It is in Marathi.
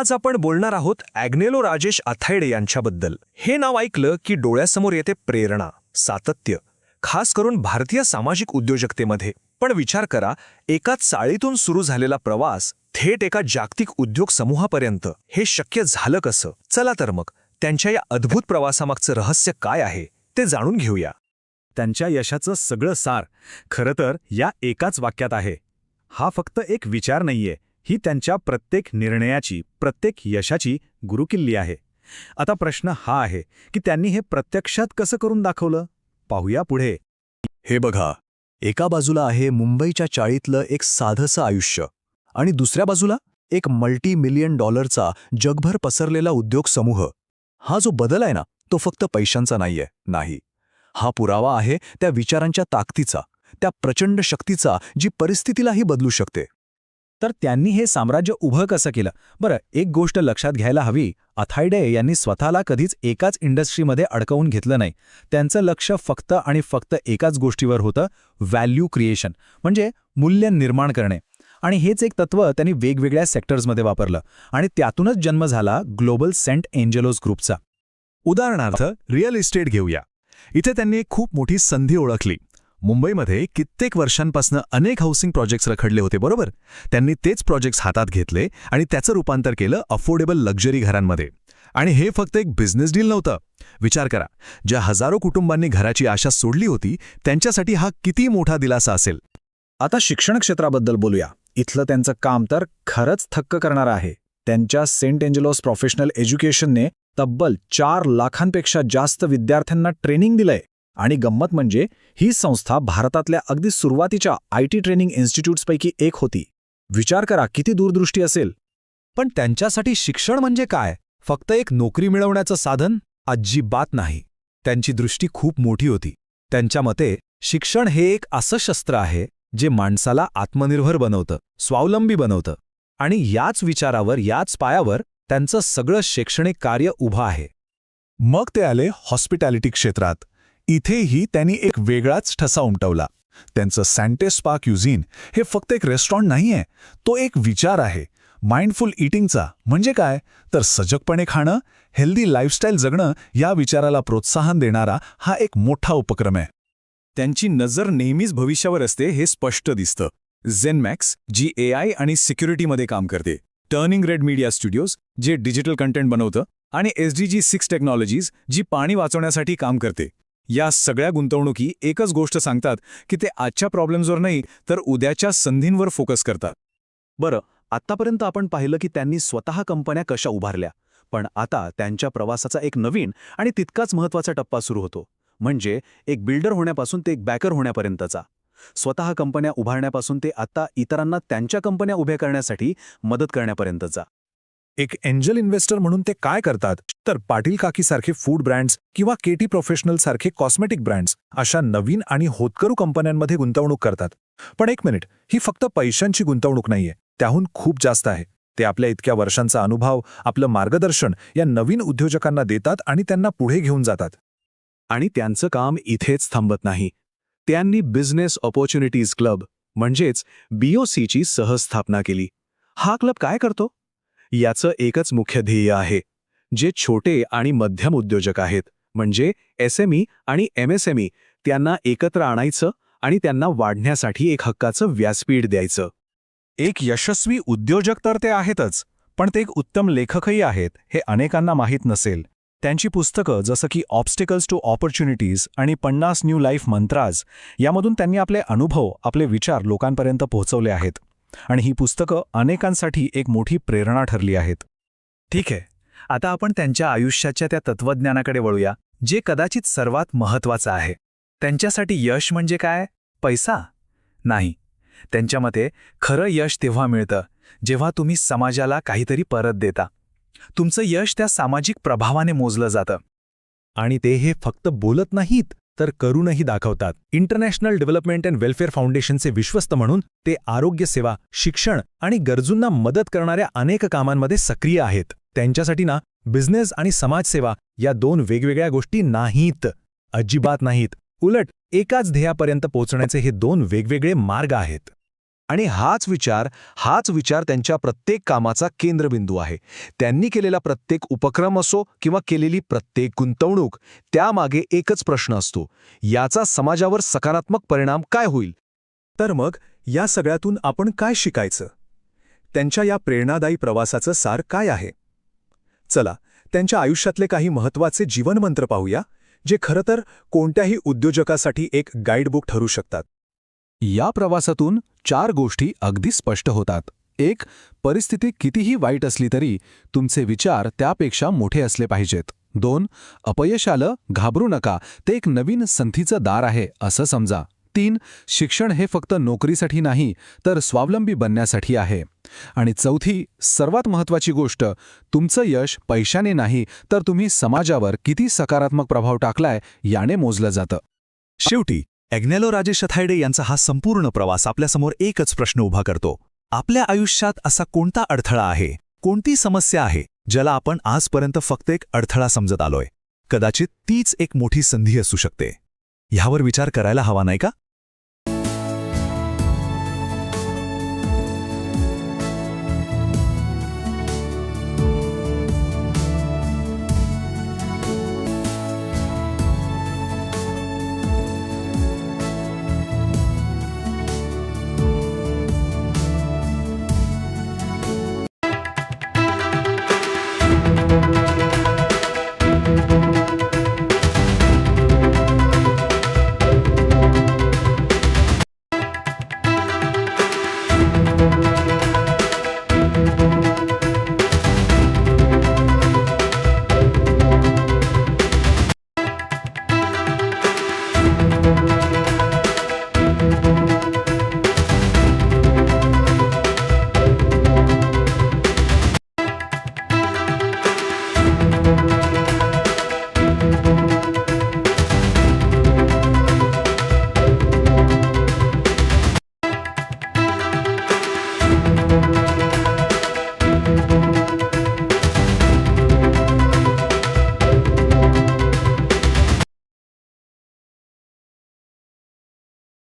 आज आपण बोलणार आहोत ॲग्नेलो राजेश अथायडे यांच्याबद्दल. हे नाव ऐकलं की डोळ्यासमोर येते प्रेरणा सातत्य खास करून भारतीय सामाजिक उद्योजकतेमध्ये. पण विचार करा एका चाळीतून सुरू झालेला प्रवास थेट एका जागतिक उद्योग समूहापर्यंत. हे शक्य झालं कसं? चला तर मग त्यांच्या या अद्भुत प्रवासामागचं रहस्य काय आहे ते जाणून घेऊया. त्यांच्या यशाचं सगळं सार खरं तर या एकाच वाक्यात आहे. हा फक्त एक विचार नाहीये. ही त्यांच्या प्रत्येक निर्णयाची प्रत्येक यशाची गुरुकिल्ली आहे. आता प्रश्न हा आहे की त्यांनी हे प्रत्यक्षात कसं करून दाखवलं? पाहूया पुढे. हे बघा एका बाजूला आहे मुंबईच्या चाळीतलं एक साधंसं आयुष्य आणि दुसऱ्या बाजूला एक मल्टी मिलियन डॉलरचा जगभर पसरलेला उद्योग समूह. हा जो बदल आहे ना तो फक्त पैशांचा नाहीये नाही. हा पुरावा आहे त्या विचारांच्या ताकदीचा त्या प्रचंड शक्तीचा जी परिस्थितीलाही बदलू शकते. तर त्यांनी हे साम्राज्य उभं कसं केलं? बरं एक गोष्ट लक्षात घ्यायला हवी. अथायडे यांनी स्वतःला कधीच एकाच इंडस्ट्रीमध्ये अडकवून घेतलं नाही. त्यांचं लक्ष फक्त आणि फक्त एकाच गोष्टीवर होतं व्हॅल्यू क्रिएशन म्हणजे मूल्य निर्माण करणे. आणि हेच एक तत्त्व त्यांनी वेगवेगळ्या सेक्टर्समध्ये वापरलं. आणि त्यातूनच जन्म झाला ग्लोबल सेंट एंजेलोज ग्रुपचा उदाहरणार्थ रिअल इस्टेट घेऊया. इथे त्यांनी एक खूप मोठी संधी ओळखली. मुंबईमध्ये कित्येक वर्षांपासून अनेक हाऊसिंग प्रोजेक्ट्स रखडले होते बरोबर? त्यांनी तेच प्रोजेक्ट्स हातात घेतले आणि त्याचं रूपांतर केलं अफोर्डेबल लक्झरी घरांमध्ये. आणि हे फक्त एक बिझनेस डील नव्हतं. विचार करा ज्या हजारो कुटुंबांनी घराची आशा सोडली होती त्यांच्यासाठी हा किती मोठा दिलासा असेल? आता शिक्षण क्षेत्राबद्दल बोलूया. इथलं त्यांचं काम तर खरंच थक्क करणारं आहे. त्यांच्या सेंट एंजलोस प्रोफेशनल एज्युकेशनने तब्बल चार लाखांपेक्षा जास्त विद्यार्थ्यांना ट्रेनिंग दिलंय. आणि गंमत म्हणजे ही संस्था भारतातल्या अगदी सुरुवातीच्या आय टी ट्रेनिंग इन्स्टिट्यूट्सपैकी एक होती. विचार करा किती दूरदृष्टी असेल? पण त्यांच्यासाठी शिक्षण म्हणजे काय? फक्त एक नोकरी मिळवण्याचं साधन? अजिबात नाही. त्यांची दृष्टी खूप मोठी होती. त्यांच्या मते शिक्षण हे एक असं शस्त्र आहे जे माणसाला आत्मनिर्भर बनवतं स्वावलंबी बनवतं. आणि याच विचारावर याच पायावर त्यांचं सगळं शैक्षणिक कार्य उभं आहे. मग ते आले हॉस्पिटॅलिटी क्षेत्रात. इथेही त्यांनी एक वेगळाच ठसा उमटवला. त्यांचं सँटेस पार्क युझिन हे फक्त एक रेस्टॉरंट नाहीये तो एक विचार आहे. माइंडफुल इटिंगचा म्हणजे काय? तर सजगपणे खाणं हेल्दी लाईफस्टाईल जगणं या विचाराला प्रोत्साहन देणारा हा एक मोठा उपक्रम आहे. त्यांची नजर नेहमीच भविष्यावर असते हे स्पष्ट दिसतं. झेनमॅक्स जी ए आय आणि सिक्युरिटीमध्ये काम करते. टर्निंग रेड मीडिया स्टुडिओज जे डिजिटल कंटेंट बनवतं आणि S D G six technologies जी पाणी वाचवण्यासाठी काम करते. या सगळ्या गुंतवणुकी एकच गोष्ट सांगतात की ते आजच्या प्रॉब्लेम्सवर नाही तर उद्याच्या संधींवर फोकस करतात. बरं आत्तापर्यंत आपण पाहिलं की त्यांनी स्वतः कंपन्या कशा उभारल्या पण आता त्यांच्या प्रवासाचा एक नवीन आणि तितकाच महत्त्वाचा टप्पा सुरू होतो. म्हणजे एक बिल्डर होण्यापासून ते एक बॅकर होण्यापर्यंतचा. स्वतः कंपन्या उभारण्यापासून ते आता इतरांना त्यांच्या कंपन्या उभ्या करण्यासाठी मदत करण्यापर्यंतचा. एक एंजल इन्व्हेस्टर म्हणून ते काय करतात? तर पाटील काकीसारखे फूड ब्रँड्स किंवा केटी प्रोफेशनल सारखे कॉस्मेटिक ब्रँड्स अशा नवीन आणि होतकरू कंपन्यांमध्ये गुंतवणूक करतात. पण एक मिनिट ही फक्त पैशांची गुंतवणूक नाहीये त्याहून खूप जास्त आहे. ते आपल्या इतक्या वर्षांचा अनुभव आपलं मार्गदर्शन या नवीन उद्योजकांना देतात आणि त्यांना पुढे घेऊन जातात. आणि त्यांचं काम इथेच थांबत नाही. त्यांनी बिझनेस ऑपॉर्च्युनिटीज क्लब म्हणजेच बीओसीची सहस्थापना केली. हा क्लब काय करतो? याचं एकच मुख्य ध्येय आहे जे छोटे आणि मध्यम उद्योजक आहेत म्हणजे एसएमई आणि एमएसएमई त्यांना एकत्र आणायचं आणि त्यांना वाढण्यासाठी एक हक्काचं व्यासपीठ द्यायचं. एक यशस्वी उद्योजक तर ते आहेतच पण ते एक उत्तम लेखकही आहेत हे अनेकांना माहीत नसेल. त्यांची पुस्तकं जसं की ऑब्स्टिकल्स टू ऑपॉर्च्युनिटीज आणि पन्नास न्यू लाईफ मंत्राज यामधून त्यांनी आपले अनुभव आपले विचार लोकांपर्यंत पोहोचवले आहेत. आणि ही पुस्तकं अनेकांसाठी एक मोठी प्रेरणा ठरली आहेत. ठीक आहे. आता आपण त्यांच्या आयुष्याच्या त्या तत्वज्ञानाकडे वळूया जे कदाचित सर्वात महत्वाचं आहे. त्यांच्यासाठी यश म्हणजे काय? पैसा? नाही. त्यांच्या मते खरं यश तेव्हा मिळतं जेव्हा तुम्ही समाजाला काहीतरी परत देता. तुमचं यश त्या सामाजिक प्रभावाने मोजलं जातं. आणि ते हे फक्त बोलत नाहीत. तर करूनही दाखवतात. इंटरनॅशनल डेव्हलपमेंट अँड वेलफेअर फाउंडेशनचे विश्वस्त म्हणून ते आरोग्य सेवा शिक्षण आणि गरजूंना मदत करणाऱ्या अनेक कामांमध्ये सक्रिय आहेत. त्यांच्यासाठी ना बिझनेस आणि समाजसेवा या दोन वेगवेगळ्या गोष्टी नाहीत. अजिबात नाहीत. उलट एकाच ध्येयापर्यंत पोहोचण्याचे हे दोन वेगवेगळे मार्ग आहेत. आणि हाच विचार हाच विचार त्यांच्या प्रत्येक कामाचा केंद्रबिंदू आहे. त्यांनी केलेला प्रत्येक उपक्रम असो किंवा केलेली प्रत्येक गुंतवणूक त्यामागे एकच प्रश्न असतो. याचा समाजावर सकारात्मक परिणाम काय होईल? तर मग या सगळ्यातून आपण काय शिकायचं? त्यांच्या या प्रेरणादायी प्रवासाचं सार काय आहे? चला त्यांच्या आयुष्यातले काही महत्त्वाचे जीवनमंत्र पाहूया जे खरं तर कोणत्याही उद्योजकासाठी एक गाईडबुक ठरू शकतात. या प्रवासातून चार गोष्टी अगदी स्पष्ट होतात. एक परिस्थिती कितीही वाईट असली तरी तुमचे विचार त्यापेक्षा मोठे असले पाहिजेत. दोन अपयश आलं घाबरू नका ते एक नवीन संधीचं दार आहे असं समजा. तीन शिक्षण हे फक्त नोकरीसाठी नाही तर स्वावलंबी बनण्यासाठी आहे. आणि चौथी सर्वात महत्त्वाची गोष्ट तुमचं यश पैशाने नाही तर तुम्ही समाजावर किती सकारात्मक प्रभाव टाकलाय याने मोजलं जातं. शेवटी ॲग्नेलो राजेश अथायडे यांचा हा संपूर्ण प्रवास आपल्यासमोर एकच प्रश्न उभा करतो. आपल्या आयुष्यात असा कोणता अडथळा आहे? कोणती समस्या आहे ज्याला आपण आजपर्यंत फक्त एक अडथळा समजत आलोय? कदाचित तीच एक मोठी संधी असू शकते. ह्यावर विचार करायला हवा नाही का?